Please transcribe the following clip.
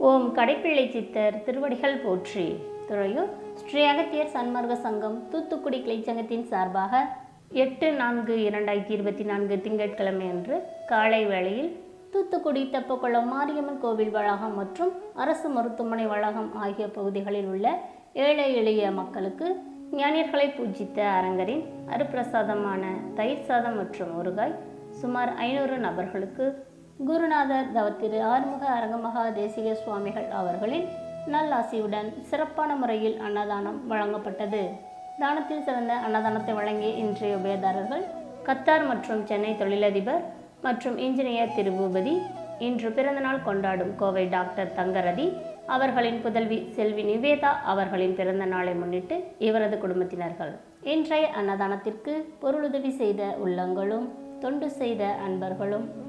ஓம் கடைப்பிள்ளை சித்தர் திருவடிகள் போற்றி. துறையூர் ஸ்ரீ அகத்தியர் சன்மார்க்க சங்கம் தூத்துக்குடி கிளைச்சங்கத்தின் சார்பாக எட்டு நான்கு இரண்டாயிரத்தி இருபத்தி நான்கு திங்கட்கிழமை அன்று காலை வேளையில் தூத்துக்குடி தெப்பக்குளம் மாரியம்மன் கோவில் வளாகம் மற்றும் அரசு மருத்துவமனை வளாகம் ஆகிய பகுதிகளில் உள்ள ஏழை எளிய மக்களுக்கு ஞானியர்களை பூஜித்த அரங்கரின் அருப்பிரசாதமான தயிர் சாதம் மற்றும் ஊறுகாய் சுமார் ஐநூறு நபர்களுக்கு குருநாதர் தவத்திரு ஆறுமுக அரங்கமகா தேசிக சுவாமிகள் அவர்களின் நல்லாசியுடன் சிறப்பான முறையில் அன்னதானம் வழங்கப்பட்டது. தானத்தில் சிறந்த அன்னதானத்தை வழங்கிய இன்றைய உபயதாரர்கள் கத்தார் மற்றும் சென்னை தொழிலதிபர் மற்றும் இன்ஜினியர் திருபூபதி இன்று பிறந்தநாள் கொண்டாடும் கோவை டாக்டர் தங்கரதி அவர்களின் புதல்வி செல்வி நிவேதா அவர்களின் பிறந்த நாளை முன்னிட்டு இவரது குடும்பத்தினர்கள் இன்றைய அன்னதானத்திற்கு பொருளுதவி செய்த உள்ளங்களும் தொண்டு செய்த அன்பர்களும்